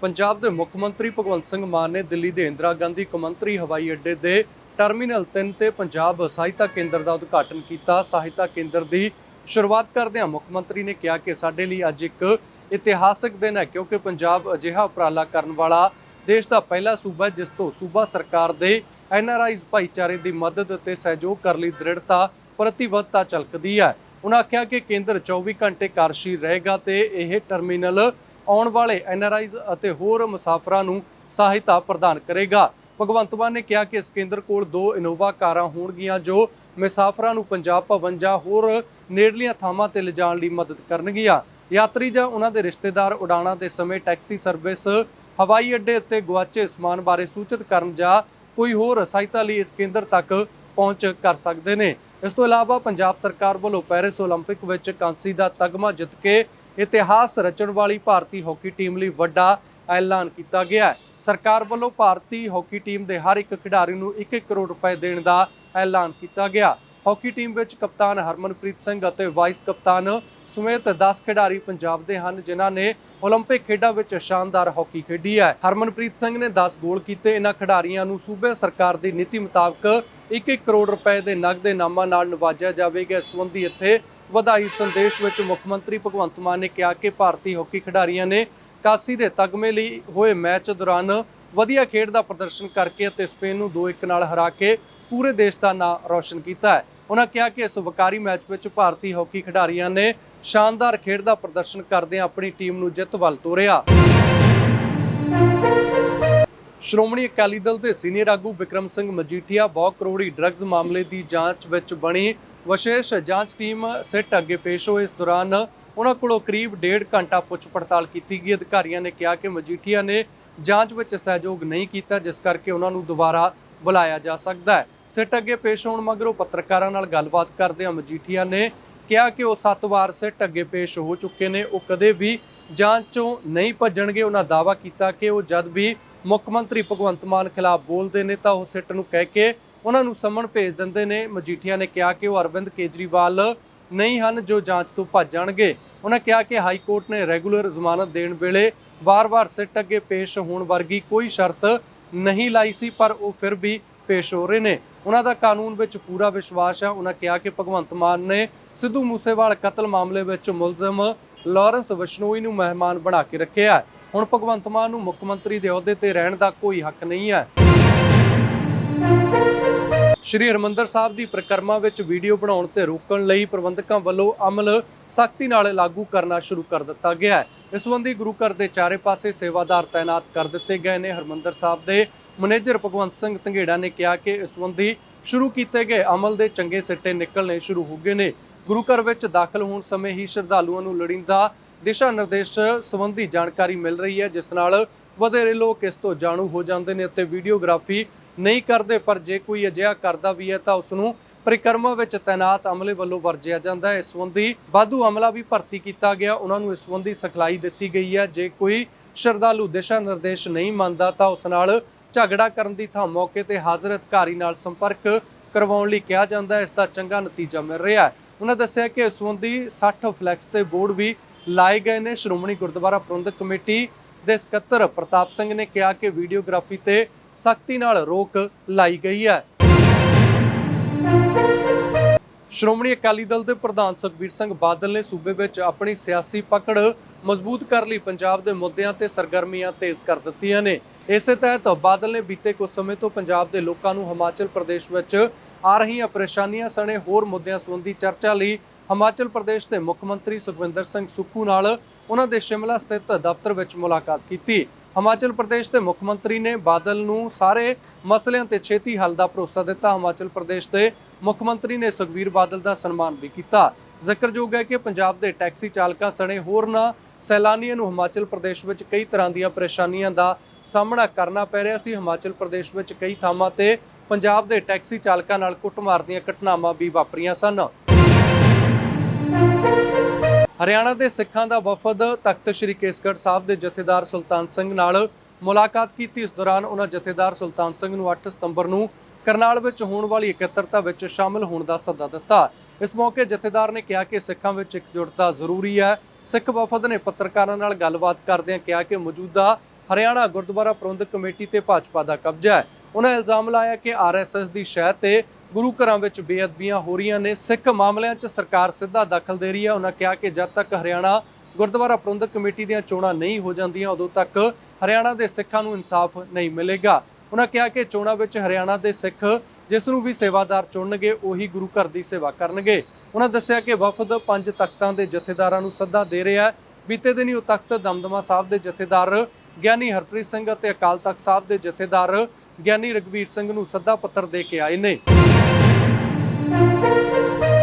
ਪੰਜਾਬ ਦੇ ਮੁੱਖ ਮੰਤਰੀ ਭਗਵੰਤ ਸਿੰਘ ਮਾਨ ਨੇ ਦਿੱਲੀ ਦੇ ਇੰਦਰਾ ਗਾਂਧੀ ਕੌਮਾਂਤਰੀ ਹਵਾਈ ਅੱਡੇ ਦੇ ਟਰਮੀਨਲ 3 ਤੇ ਪੰਜਾਬ ਸਹਾਇਤਾ ਕੇਂਦਰ ਦਾ ਉਦਘਾਟਨ ਕੀਤਾ। ਸਹਾਇਤਾ ਕੇਂਦਰ ਦੀ ਸ਼ੁਰੂਆਤ ਕਰਦਿਆਂ ਮੁੱਖ ਮੰਤਰੀ ਨੇ ਕਿਹਾ ਕਿ ਸਾਡੇ ਲਈ ਅੱਜ ਇੱਕ ਇਤਿਹਾਸਕ ਦਿਨ ਹੈ ਕਿਉਂਕਿ ਪੰਜਾਬ ਅਜਿਹਾ ਉਪਰਾਲਾ ਕਰਨ ਵਾਲਾ ਦੇਸ਼ ਦਾ ਪਹਿਲਾ ਸੂਬਾ ਜਿਸ ਤੋਂ ਸੂਬਾ ਸਰਕਾਰ ਦੇ ਐਨ ਆਰ ਐਨਆਰਆਈਜ਼ ਭਾਈਚਾਰੇ ਦੀ ਮਦਦ ਅਤੇ ਸਹਿਯੋਗ ਕਰਨ ਲਈ ਦ੍ਰਿੜਤਾ, ਪ੍ਰਤੀਬੱਧਤਾ ਝਲਕਦੀ ਹੈ। ਉਹਨਾਂ ਆਖਿਆ ਕਿ ਕੇਂਦਰ 24 ਘੰਟੇ ਕਾਰਜਸ਼ੀਲ ਰਹੇਗਾ ਤੇ ਇਹ ਟਰਮੀਨਲ ਆਉਣ ਵਾਲੇ ਐਨਆਰਆਈਜ਼ ਅਤੇ ਹੋਰ ਮੁਸਾਫਰਾਂ ਨੂੰ ਸਹਾਇਤਾ ਪ੍ਰਦਾਨ ਕਰੇਗਾ ਭਗਵੰਤ ਮਾਨ ਨੇ ਕਿਹਾ ਕਿ ਇਸ ਕੇਂਦਰ ਕੋਲ ਦੋ ਇਨੋਵਾ ਕਾਰਾਂ ਹੋਣਗੀਆਂ ਜੋ ਮੁਸਾਫਰਾਂ ਨੂੰ ਪੰਜਾਬ ਭਵਨ ਜਾਂ ਹੋਰ ਨੇੜਲੀਆਂ ਥਾਵਾਂ ਤੇ ਲਿਜਾਣ ਲਈ ਮਦਦ ਕਰਨਗੀਆਂ ਯਾਤਰੀ ਜਾਂ ਉਹਨਾਂ ਦੇ ਰਿਸ਼ਤੇਦਾਰ ਉਡਾਣਾਂ ਦੇ ਸਮੇਂ ਟੈਕਸੀ ਸਰਵਿਸ ਹਵਾਈ ਅੱਡੇ ਉੱਤੇ ਗੁਆਚੇ ਸਮਾਨ ਬਾਰੇ ਸੂਚਿਤ ਕਰਨ ਜਾਂ ਕੋਈ ਹੋਰ ਸਹਾਇਤਾ ਲਈ ਇਸ ਕੇਂਦਰ ਤੱਕ ਪਹੁੰਚ ਕਰ ਸਕਦੇ ਨੇ ਇਸ ਤੋਂ ਇਲਾਵਾ ਪੰਜਾਬ ਸਰਕਾਰ ਵੱਲੋਂ ਪੈਰਿਸ 올림픽 ਵਿੱਚ ਕਾਂਸੀ ਦਾ ਤਗਮਾ ਜਿੱਤ ਕੇ ਇਤਿਹਾਸ ਰਚਣ ਵਾਲੀ ਭਾਰਤੀ ਹਾਕੀ ਟੀਮ ਲਈ ਵੱਡਾ ਐਲਾਨ ਕੀਤਾ ਗਿਆ ਹੈ ਸਰਕਾਰ ਵੱਲੋਂ ਭਾਰਤੀ ਹਾਕੀ ਟੀਮ ਦੇ ਹਰ ਇੱਕ ਖਿਡਾਰੀ ਨੂੰ 1-1 ਕਰੋੜ ਰੁਪਏ ਦੇਣ ਦਾ ਐਲਾਨ ਕੀਤਾ ਗਿਆ ਹਾਕੀ ਟੀਮ ਵਿੱਚ ਕਪਤਾਨ ਹਰਮਨਪ੍ਰੀਤ ਸਿੰਘ ਅਤੇ ਵਾਈਸ ਕਪਤਾਨ ਸਮੇਤ 10 ਖਿਡਾਰੀ ਪੰਜਾਬ ਦੇ ਹਨ ਜਿਨ੍ਹਾਂ ਨੇ 올림픽 ਖੇਡਾਂ ਵਿੱਚ ਸ਼ਾਨਦਾਰ ਹਾਕੀ ਖੇਡੀ ਹੈ ਹਰਮਨਪ੍ਰੀਤ ਸਿੰਘ ਨੇ 10 ਗੋਲ ਕੀਤੇ ਇਹਨਾਂ ਖਿਡਾਰੀਆਂ ਨੂੰ ਸੂਬੇ ਸਰਕਾਰ ਦੀ ਨੀਤੀ ਮੁਤਾਬਕ 1-1 ਕਰੋੜ ਰੁਪਏ ਦੇ ਨਗਦ ਇਨਾਮਾਂ ਨਾਲ ਨਵਾਜਿਆ ਜਾਵੇਗਾ ਇਸ ਸੰਬੰਧੀ ਇੱਥੇ ਵਧਾਈ ਸੰਦੇਸ਼ ਵਿੱਚ ਮੁੱਖ ਮੰਤਰੀ ਭਗਵੰਤ ਮਾਨ ਨੇ ਕਿਹਾ ਕਿ ਭਾਰਤੀ ਹਾਕੀ ਖਿਡਾਰੀਆਂ ਨੇ ਕਾਸੀ ਦੇ ਤਗਮੇ ਲਈ ਹੋਏ ਮੈਚ ਦੌਰਾਨ ਵਧੀਆ ਖੇਡ ਦਾ ਪ੍ਰਦਰਸ਼ਨ ਕਰਕੇ ਅਤੇ ਸਪੇਨ ਨੂੰ 2-1 ਨਾਲ ਹਰਾ ਕੇ ਪੂਰੇ ਦੇਸ਼ ਦਾ ਨਾਮ ਰੌਸ਼ਨ ਕੀਤਾ ਹੈ। ਉਹਨਾਂ ਕਿਹਾ ਕਿ ਇਸ ਵਕਾਰੀ ਮੈਚ ਵਿੱਚ ਭਾਰਤੀ ਹਾਕੀ ਖਿਡਾਰੀਆਂ ਨੇ ਸ਼ਾਨਦਾਰ ਖੇਡ ਦਾ ਪ੍ਰਦਰਸ਼ਨ ਕਰਦਿਆਂ ਆਪਣੀ ਟੀਮ ਨੂੰ ਜਿੱਤ ਵੱਲ ਤੋਰਿਆ। ਸ਼੍ਰੋਮਣੀ ਅਕਾਲੀ ਦਲ ਦੇ ਸੀਨੀਅਰ ਆਗੂ ਵਿਕਰਮ ਸਿੰਘ ਮਜੀਠੀਆ ਬਹੁ ਕਰੋੜੀ ਡਰੱਗਸ ਮਾਮਲੇ ਦੀ ਜਾਂਚ ਵਿੱਚ ਬਣੀ ਵਿਸ਼ੇਸ਼ ਜਾਂਚ ਟੀਮ ਸਿੱਟ ਅੱਗੇ ਪੇਸ਼ ਹੋਏ। ਇਸ ਦੌਰਾਨ ਉਹਨਾਂ ਕੋਲੋਂ ਕਰੀਬ ਡੇਢ ਘੰਟਾ ਪੁੱਛ ਪੜਤਾਲ ਕੀਤੀ ਗਈ। ਅਧਿਕਾਰੀਆਂ ਨੇ ਕਿਹਾ ਕਿ ਮਜੀਠੀਆ ਨੇ ਜਾਂਚ ਵਿੱਚ ਸਹਿਯੋਗ ਨਹੀਂ ਕੀਤਾ, ਜਿਸ ਕਰਕੇ ਉਹਨਾਂ ਨੂੰ ਦੁਬਾਰਾ ਬੁਲਾਇਆ ਜਾ ਸਕਦਾ ਹੈ। ਸਿੱਟ ਅੱਗੇ ਪੇਸ਼ ਹੋਣ ਮਗਰੋਂ ਪੱਤਰਕਾਰਾਂ ਨਾਲ ਗੱਲਬਾਤ ਕਰਦਿਆਂ ਮਜੀਠੀਆ ਨੇ ਕਿਹਾ ਕਿ ਉਹ ਸੱਤ ਵਾਰ ਸਿੱਟ ਅੱਗੇ ਪੇਸ਼ ਹੋ ਚੁੱਕੇ ਨੇ। ਉਹ ਕਦੇ ਵੀ ਜਾਂਚ ਚੋਂ ਨਹੀਂ ਭੱਜਣਗੇ। ਉਹਨਾਂ ਦਾਅਵਾ ਕੀਤਾ ਕਿ ਉਹ ਜਦ ਵੀ ਮੁੱਖ ਮੰਤਰੀ ਭਗਵੰਤ ਮਾਨ ਖਿਲਾਫ ਬੋਲਦੇ ਨੇ ਤਾਂ ਉਹ ਸਿੱਟ ਨੂੰ ਕਹਿ ਕੇ ਉਹਨਾਂ ਨੂੰ ਸਮਨ ਭੇਜ ਦਿੰਦੇ ਨੇ। ਮਜੀਠੀਆ ਨੇ ਕਿਹਾ ਕਿ ਉਹ ਅਰਵਿੰਦ ਕੇਜਰੀਵਾਲ ਨਹੀਂ ਹਨ, ਜੋ ਜਾਂਚ ਤੋਂ ਭੱਜ ਜਾਣਗੇ। ਉਹਨਾਂ ਕਿਹਾ ਕਿ ਹਾਈ ਕੋਰਟ ਨੇ ਰੈਗੂਲਰ ਜ਼ਮਾਨਤ ਦੇਣ ਵੇਲੇ ਵਾਰ-ਵਾਰ ਸਿੱਟ ਅੱਗੇ ਪੇਸ਼ ਹੋਣ ਵਰਗੀ ਕੋਈ ਸ਼ਰਤ ਨਹੀਂ ਲਾਈ ਸੀ, ਪਰ ਉਹ ਫਿਰ ਵੀ ਪੇਸ਼ ਹੋ ਰਹੇ ਨੇ। ਉਹਨਾਂ ਦਾ ਕਾਨੂੰਨ ਵਿੱਚ ਪੂਰਾ ਵਿਸ਼ਵਾਸ ਹੈ। ਉਹਨਾਂ ਕਿਹਾ ਕਿ ਭਗਵੰਤ ਮਾਨ ਨੇ ਸਿੱਧੂ ਮੂਸੇਵਾਲ ਕਤਲ ਮਾਮਲੇ ਵਿੱਚ ਮੁਲਜ਼ਮ ਲਾਰੈਂਸ ਵਸ਼ਨੋਈ ਨੂੰ ਮਹਿਮਾਨ ਬਣਾ ਕੇ ਰੱਖਿਆ ਹੁਣ ਭਗਵੰਤ ਮਾਨ ਨੂੰ ਮੁੱਖ ਮੰਤਰੀ ਦੇ ਅਹੁਦੇ ਤੇ ਰਹਿਣ ਦਾ ਕੋਈ ਹੱਕ ਨਹੀਂ ਹੈ। ਸ਼੍ਰੀ ਹਰਮੰਦਰ ਸਾਹਿਬ ਦੀ ਪ੍ਰਕਰਮਾ ਵਿੱਚ ਵੀਡੀਓ ਬਣਾਉਣ ਤੇ ਰੋਕਣ ਲਈ ਪ੍ਰਬੰਧਕਾਂ ਵੱਲੋਂ ਅਮਲ ਸਖਤੀ ਨਾਲ ਲਾਗੂ ਕਰਨਾ ਸ਼ੁਰੂ ਕਰ ਦਿੱਤਾ ਗਿਆ ਹੈ। ਇਸ ਸੰਬੰਧੀ ਗੁਰੂ ਘਰ ਦੇ ਚਾਰੇ ਪਾਸੇ ਸੇਵਾਦਾਰ ਤਾਇਨਾਤ ਕਰ ਦਿੱਤੇ ਗਏ ਨੇ। ਹਰਮੰਦਰ ਸਾਹਿਬ ਦੇ ਮੈਨੇਜਰ ਭਗਵੰਤ ਸਿੰਘ ਧੰਗੇੜਾ ਨੇ ਕਿਹਾ ਕਿ ਇਸ ਸੰਬੰਧੀ ਸ਼ੁਰੂ ਕੀਤੇ ਗਏ ਅਮਲ ਦੇ ਚੰਗੇ ਸਿੱਟੇ ਨਿਕਲਣੇ ਸ਼ੁਰੂ ਹੋ ਗਏ ਨੇ। ਗੁਰੂ ਘਰ ਵਿੱਚ ਦਾਖਲ ਹੋਣ ਸਮੇਂ ਹੀ ਸ਼ਰਧਾਲੂਆਂ ਨੂੰ ਲੋੜੀਂਦਾ ਦਿਸ਼ਾ ਨਿਰਦੇਸ਼ ਸੰਬੰਧੀ ਜਾਣਕਾਰੀ ਮਿਲ ਰਹੀ ਹੈ, ਜਿਸ ਨਾਲ ਵਧੇਰੇ ਲੋਕ ਇਸ ਤੋਂ ਜਾਣੂ ਹੋ ਜਾਂਦੇ ਨੇ ਅਤੇ ਵੀਡੀਓਗ੍ਰਾਫੀ ਨਹੀਂ ਕਰਦੇ, ਪਰ ਜੇ ਕੋਈ ਅਜਿਹਾ ਕਰਦਾ ਵੀ ਹੈ ਤਾਂ ਉਸ ਨੂੰ ਪਰਿਕਰਮਾ ਵਿੱਚ ਤਾਇਨਾਤ ਅਮਲੇ ਵੱਲੋਂ ਵਰਜਿਆ ਜਾਂਦਾ ਹੈ। ਇਸ ਸੰਬੰਧੀ ਵਾਧੂ ਅਮਲਾ ਵੀ ਭਰਤੀ ਕੀਤਾ ਗਿਆ। ਉਹਨਾਂ ਨੂੰ ਇਸ ਸੰਬੰਧੀ ਸਿਖਲਾਈ ਦਿੱਤੀ ਗਈ ਹੈ। ਜੇ ਕੋਈ ਸ਼ਰਧਾਲੂ ਦਿਸ਼ਾ ਨਿਰਦੇਸ਼ ਨਹੀਂ ਮੰਨਦਾ ਤਾਂ ਉਸ ਨਾਲ ਝਗੜਾ ਕਰਨ ਦੀ ਥਾਂ ਮੌਕੇ ਤੇ ਹਾਜ਼ਰ ਅਧਿਕਾਰੀ ਨਾਲ ਸੰਪਰਕ ਕਰਵਾਉਣ ਲਈ ਕਿਹਾ ਜਾਂਦਾ ਹੈ। ਇਸ ਦਾ ਚੰਗਾ ਨਤੀਜਾ ਮਿਲ ਰਿਹਾ ਹੈ। ਉਹਨਾਂ ਦੱਸਿਆ ਕਿ ਇਸ ਸੰਬੰਧੀ 60 ਫਲੈਕਸ ਤੇ ਬੋਰਡ ਵੀ ਲਾਏ ਗਏ ਨੇ। ਸ਼੍ਰੋਮਣੀ ਗੁਰਦੁਆਰਾ ਪ੍ਰਬੰਧਕ ਕਮੇਟੀ ਦੇ ਸਕੱਤਰ ਪ੍ਰਤਾਪ ਸਿੰਘ ਨੇ ਕਿਹਾ ਕਿ ਵੀਡੀਓਗ੍ਰਾਫੀ ਤੇ ਸਖਤੀ ਨਾਲ ਰੋਕ ਲਾਈ ਗਈ ਹੈ। ਸ਼੍ਰੋਮਣੀ ਅਕਾਲੀ ਦਲ ਦੇ ਪ੍ਰਧਾਨ ਸੁਖਬੀਰ ਸਿੰਘ ਬਾਦਲ ਨੇ ਸੂਬੇ ਵਿੱਚ ਆਪਣੀ ਸਿਆਸੀ ਪਕੜ ਮਜ਼ਬੂਤ ਕਰ ਲਈ। ਪੰਜਾਬ ਦੇ ਮੁੱਦਿਆਂ ਤੇ ਸਰਗਰਮੀਆਂ ਤੇਜ਼ ਕਰ ਦਿੱਤੀਆਂ ਨੇ। ਇਸੇ ਤਹਿਤ ਬਾਦਲ ਨੇ ਬੀਤੇ ਕੁਝ ਸਮੇਂ ਤੋਂ ਪੰਜਾਬ ਦੇ ਲੋਕਾਂ ਨੂੰ ਹਿਮਾਚਲ ਪ੍ਰਦੇਸ਼ ਵਿੱਚ ਆ ਰਹੀਆਂ ਪਰੇਸ਼ਾਨੀਆਂ ਸਣੇ ਹੋਰ ਮੁੱਦਿਆਂ ਸੰਬੰਧੀ ਚਰਚਾ ਲਈ ਹਿਮਾਚਲ ਪ੍ਰਦੇਸ਼ ਦੇ ਮੁੱਖ ਮੰਤਰੀ ਸੁਖਵਿੰਦਰ ਸਿੰਘ ਸੁੱਖੂ ਨਾਲ ਉਹਨਾਂ ਦੇ ਸ਼ਿਮਲਾ ਸਥਿਤ ਦਫ਼ਤਰ ਵਿੱਚ ਮੁਲਾਕਾਤ ਕੀਤੀ। ਹਿਮਾਚਲ ਪ੍ਰਦੇਸ਼ ਦੇ ਮੁੱਖ ਮੰਤਰੀ ਨੇ ਬਾਦਲ ਨੂੰ ਸਾਰੇ ਮਸਲਿਆਂ ਤੇ ਛੇਤੀ ਹੱਲ ਦਾ ਭਰੋਸਾ ਦਿੱਤਾ। ਹਿਮਾਚਲ ਪ੍ਰਦੇਸ਼ ਦੇ ਮੁੱਖ ਮੰਤਰੀ ਨੇ ਸੁਖਬੀਰ ਬਾਦਲ ਦਾ ਸਨਮਾਨ ਵੀ ਕੀਤਾ। ਜ਼ਿਕਰਯੋਗ ਹੈ ਕਿ ਪੰਜਾਬ ਦੇ ਟੈਕਸੀ ਚਾਲਕਾਂ ਸਣੇ ਹੋਰਨਾਂ ਸੈਲਾਨੀਆਂ ਨੂੰ ਹਿਮਾਚਲ ਪ੍ਰਦੇਸ਼ ਵਿੱਚ ਕਈ ਤਰ੍ਹਾਂ ਦੀਆਂ ਪਰੇਸ਼ਾਨੀਆਂ ਦਾ ਸਾਹਮਣਾ ਕਰਨਾ ਪੈ ਰਿਹਾ ਸੀ। ਹਿਮਾਚਲ ਪ੍ਰਦੇਸ਼ ਵਿੱਚ ਕਈ ਥਾਵਾਂ ਤੇ ਪੰਜਾਬ ਦੇ ਟੈਕਸੀ ਚਾਲਕਾਂ ਨਾਲ ਕੁੱਟਮਾਰ ਦੀਆਂ ਘਟਨਾਵਾਂ ਵੀ ਵਾਪਰੀਆਂ ਸਨ। ਹਰਿਆਣਾ ਦੇ ਸਿੱਖਾਂ ਦਾ ਵਫਦ ਤਖਤ ਸ੍ਰੀ ਕੇਸਗੜ੍ਹ ਸਾਹਿਬ ਦੇ ਜਥੇਦਾਰ ਸੁਲਤਾਨ ਸਿੰਘ ਨਾਲ ਮੁਲਾਕਾਤ ਕੀਤੀ। ਇਸ ਦੌਰਾਨ ਉਹਨਾਂ ਜਥੇਦਾਰ ਸੁਲਤਾਨ ਸਿੰਘ ਨੂੰ 8 ਸਤੰਬਰ ਨੂੰ ਕਰਨਾਲ ਵਿੱਚ ਹੋਣ ਵਾਲੀ ਇਕੱਤਰਤਾ ਵਿੱਚ ਸ਼ਾਮਲ ਹੋਣ ਦਾ ਸੱਦਾ ਦਿੱਤਾ। ਇਸ ਮੌਕੇ ਜਥੇਦਾਰ ਨੇ ਕਿਹਾ ਕਿ ਸਿੱਖਾਂ ਵਿੱਚ ਇਕਜੁੱਟਤਾ ਜ਼ਰੂਰੀ ਹੈ। ਸਿੱਖ ਵਫਦ ਨੇ ਪੱਤਰਕਾਰਾਂ ਨਾਲ ਗੱਲਬਾਤ ਕਰਦਿਆਂ ਕਿਹਾ ਕਿ ਮੌਜੂਦਾ ਹਰਿਆਣਾ ਗੁਰਦੁਆਰਾ ਪ੍ਰਬੰਧਕ ਕਮੇਟੀ ਤੇ ਭਾਜਪਾ ਦਾ ਕਬਜ਼ਾ ਹੈ। ਉਹਨਾਂ ਇਲਜ਼ਾਮ ਲਾਇਆ ਕਿ ਆਰਐਸਐਸ ਦੀ ਸ਼ਹਿ ਤੇ ਗੁਰੂ ਘਰਾਂ ਵਿੱਚ ਬੇਅਦਬੀਆਂ ਹੋ ਰਹੀਆਂ ਨੇ। ਸਿੱਖ ਮਾਮਲਿਆਂ 'ਚ ਸਰਕਾਰ ਸਿੱਧਾ ਦਖਲ ਦੇ ਰਹੀ ਹੈ। ਉਹਨਾਂ ਕਿਹਾ ਕਿ ਜਦ ਤੱਕ ਹਰਿਆਣਾ ਗੁਰਦੁਆਰਾ ਪ੍ਰਬੰਧਕ ਕਮੇਟੀ ਦੀਆਂ ਚੋਣਾਂ ਨਹੀਂ ਹੋ ਜਾਂਦੀਆਂ, ਉਦੋਂ ਤੱਕ ਹਰਿਆਣਾ ਦੇ ਸਿੱਖਾਂ ਨੂੰ ਇਨਸਾਫ ਨਹੀਂ ਮਿਲੇਗਾ। ਉਹਨਾਂ ਕਿਹਾ ਕਿ ਚੋਣਾਂ ਵਿੱਚ ਹਰਿਆਣਾ ਦੇ ਸਿੱਖ ਜਿਸ ਨੂੰ ਵੀ ਸੇਵਾਦਾਰ ਚੁਣਨਗੇ, ਉਹੀ ਗੁਰੂ ਘਰ ਦੀ ਸੇਵਾ ਕਰਨਗੇ। ਉਹਨਾਂ ਦੱਸਿਆ ਕਿ ਵਫਦ ਪੰਜ ਤਖਤਾਂ ਦੇ ਜਥੇਦਾਰਾਂ ਨੂੰ ਸੱਦਾ ਦੇ ਰਿਹਾ ਹੈ। ਬੀਤੇ ਦਿਨੀ ਉਹ ਤਖਤ ਦਮਦਮਾ ਸਾਹਿਬ ਦੇ ਜਥੇਦਾਰ ਗਿਆਨੀ ਹਰਪ੍ਰੀਤ ਸਿੰਘ ਅਤੇ ਅਕਾਲ ਤਖਤ ਸਾਹਿਬ ਦੇ ਜਥੇਦਾਰ ਗਿਆਨੀ ਰਗਵੀਰ ਸਿੰਘ ਨੂੰ ਸੱਦਾ ਪੱਤਰ ਦੇ ਕੇ ਆਏ ਨੇ।